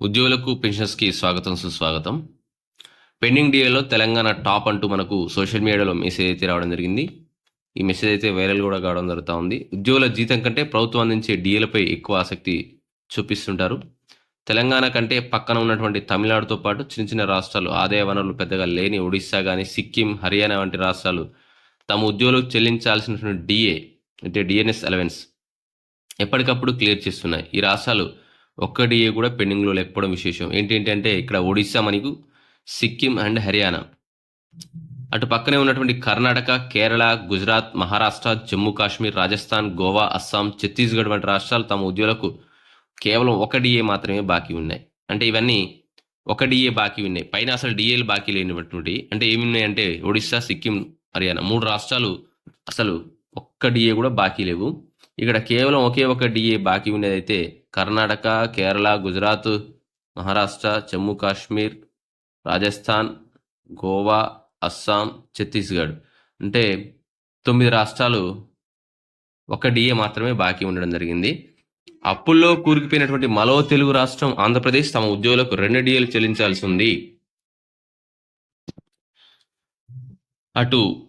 ఉద్యోగులకు పెన్షన్స్కి స్వాగతం సుస్వాగతం. పెండింగ్ డిఏలో తెలంగాణ టాప్ అంటూ మనకు సోషల్ మీడియాలో మెసేజ్ అయితే రావడం జరిగింది. ఈ మెసేజ్ అయితే వైరల్ కూడా కావడం జరుగుతూ ఉంది. ఉద్యోగుల జీతం కంటే ప్రభుత్వం అందించే డిఏలపై ఎక్కువ ఆసక్తి చూపిస్తుంటారు. తెలంగాణ కంటే పక్కన ఉన్నటువంటి తమిళనాడుతో పాటు చిన్న చిన్న రాష్ట్రాలు ఆదాయ వనరులు పెద్దగా లేని ఒడిశా కానీ సిక్కిం హర్యానా వంటి రాష్ట్రాలు తమ ఉద్యోగులకు చెల్లించాల్సినటువంటి డిఏ అంటే డిఎన్ఎస్ అలవెన్స్ ఎప్పటికప్పుడు క్లియర్ చేస్తున్నాయి. ఈ రాష్ట్రాలు ఒక్క కూడా పెండింగ్లో లేకపోవడం విశేషం. ఏంటి ఇక్కడ ఒడిస్సా మనకు సిక్కిం అండ్ హర్యానా. అటు పక్కనే ఉన్నటువంటి కర్ణాటక కేరళ గుజరాత్ మహారాష్ట్ర జమ్మూ కాశ్మీర్ రాజస్థాన్ గోవా అస్సాం ఛత్తీస్గఢ్ వంటి రాష్ట్రాలు తమ ఉద్యోగులకు కేవలం ఒక డిఏ మాత్రమే బాకీ ఉన్నాయి. అంటే ఇవన్నీ ఒక డిఏ బాకీ ఉన్నాయి. పైన అసలు డిఏలు బాకీ లేనిటువంటి అంటే ఏమి ఉన్నాయంటే ఒడిస్సా సిక్కిం హర్యానా మూడు రాష్ట్రాలు అసలు ఒక్క డిఏ కూడా బాకీ లేవు. ఇక్కడ కేవలం ఒకే ఒక డిఏ బాకీ ఉన్నదైతే కర్ణాటక కేరళ గుజరాత్ మహారాష్ట్ర జమ్మూ కాశ్మీర్ రాజస్థాన్ గోవా అస్సాం ఛత్తీస్గఢ్. అంటే తొమ్మిది రాష్ట్రాలు ఒక డిఏ మాత్రమే బాకీ ఉండడం జరిగింది. అప్పుల్లో కూరుకుపోయినటువంటి మలో తెలుగు రాష్ట్రం ఆంధ్రప్రదేశ్ తమ ఉద్యోగులకు రెండు డిఏలు చెల్లించాల్సి ఉంది. అటు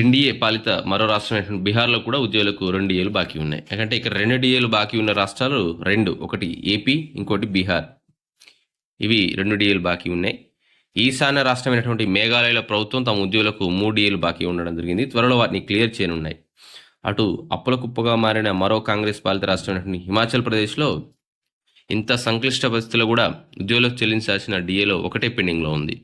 ఎన్డీఏ పాలిత మరో రాష్ట్రం బీహార్లో కూడా ఉద్యోగులకు రెండు డిఏలు బాకీ ఉన్నాయి. ఎందుకంటే ఇక్కడ రెండు డిఏలు బాకీ ఉన్న రాష్ట్రాలు రెండు ఒకటి ఏపీ ఇంకోటి బీహార్. ఇవి రెండు డిఏలు బాకీ ఉన్నాయి. ఈశాన్య రాష్ట్రమైనటువంటి మేఘాలయలో ప్రభుత్వం తమ ఉద్యోగులకు మూడు డిఏలు బాకీ ఉండడం జరిగింది. త్వరలో వాటిని క్లియర్ చేయనున్నాయి. అటు అప్పుల కుప్పగా మారిన మరో కాంగ్రెస్ పాలిత రాష్ట్రమైనటువంటి హిమాచల్ ప్రదేశ్లో ఇంత సంక్లిష్ట పరిస్థితుల్లో కూడా ఉద్యోగులకు చెల్లించాల్సిన డిఏలో ఒకటే పెండింగ్లో ఉంది.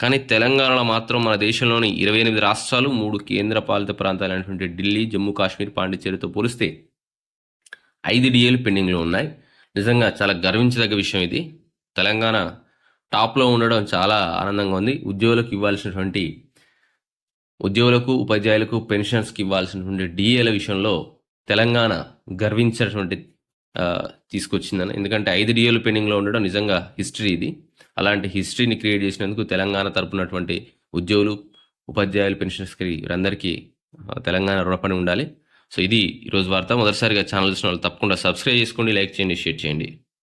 కానీ తెలంగాణలో మాత్రం మన దేశంలోని ఇరవై ఎనిమిది రాష్ట్రాలు మూడు కేంద్ర పాలిత ప్రాంతాలైనటువంటి ఢిల్లీ జమ్మూ కాశ్మీర్ పాండిచ్చేరితో పోలిస్తే ఐదు డిఏలు పెండింగ్లో ఉన్నాయి. నిజంగా చాలా గర్వించదగ్గ విషయం ఇది. తెలంగాణ టాప్లో ఉండడం చాలా ఆనందంగా ఉంది. ఉద్యోగులకు ఇవ్వాల్సినటువంటి ఉద్యోగులకు ఉపాధ్యాయులకు పెన్షన్స్కి ఇవ్వాల్సినటువంటి డిఏల విషయంలో తెలంగాణ గర్వించినటువంటి తీసుకొచ్చిందని. ఎందుకంటే ఐదు డిఏలు పెండింగ్లో ఉండడం నిజంగా హిస్టరీ ఇది. అలాంటి హిస్టరీని క్రియేట్ చేసినందుకు తెలంగాణ తరపునటువంటి ఉద్యోగులు ఉపాధ్యాయులు పెన్షనర్స్కి వీరందరికీ తెలంగాణ రుణపడి ఉండాలి. సో ఇది ఈరోజు వార్త. మొదటిసారిగా ఛానల్ చూసిన వాళ్ళు తప్పకుండా సబ్స్క్రైబ్ చేసుకోండి లైక్ చేయండి షేర్ చేయండి.